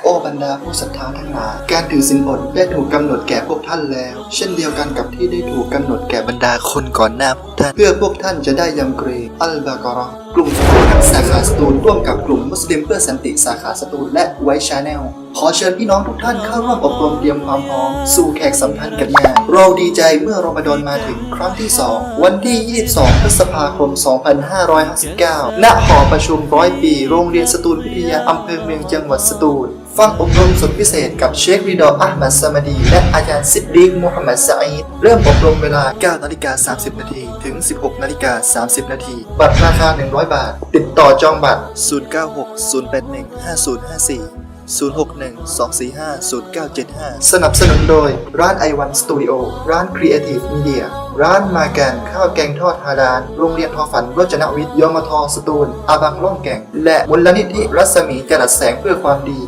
โอ้บรรดาผู้ศรัทธาทั้งหลาย การถือสินอดได้ถูกกำหนดแก่พวกท่านแล้ว เช่นเดียวกันกับที่ได้ถูกกำหนดแก่บรรดาคนก่อนหน้าพวกท่าน เพื่อพวกท่านจะได้ยำเกรงอัลบากรอกลุ่มสตูนสาขาสตูนร่วมกับกลุ่มมุสลิมเพื่อสันติสาขาสตูนและไวชาแนล อเชิญพี่น้องทุกท่านเข้าร่วมอบรมเตรียมความพร้อมสู่แขกสำคัญกันงาเราดีใจเมื่อรอมฎอนมาถึงครั้งที่ 2 วันที่ 22 พฤษภาคม 2559 ณ หอประชุมร้อยปี โรงเรียนสตูลวิทยาอำเภอเมืองจังหวัดสตูลฟังอบรมสุดพิเศษกับเชคริดอร์อัลมัดซามาดี และอาจารย์ซิดดีกมูฮัมหมัดซาอิดเริ่มอบรมเวลา 9 นาฬิกา 30 นาทีถึง 16 นาฬิกา 30 นาที บัตรราคา 100 บาท ติดต่อจองบัตร 0960815054 0612450975 สนับสนุนโดย ร้านไอวันสตูดิโอร้าน Creative Media ร้านมาแกนข้าวแกงทอดฮาดาน โรงเรียนทอฝันรจนวิทย์ยมทสตูลอาบังล่องแก่ง และมูลนิธิรัศมีจรัสแสงเพื่อความดี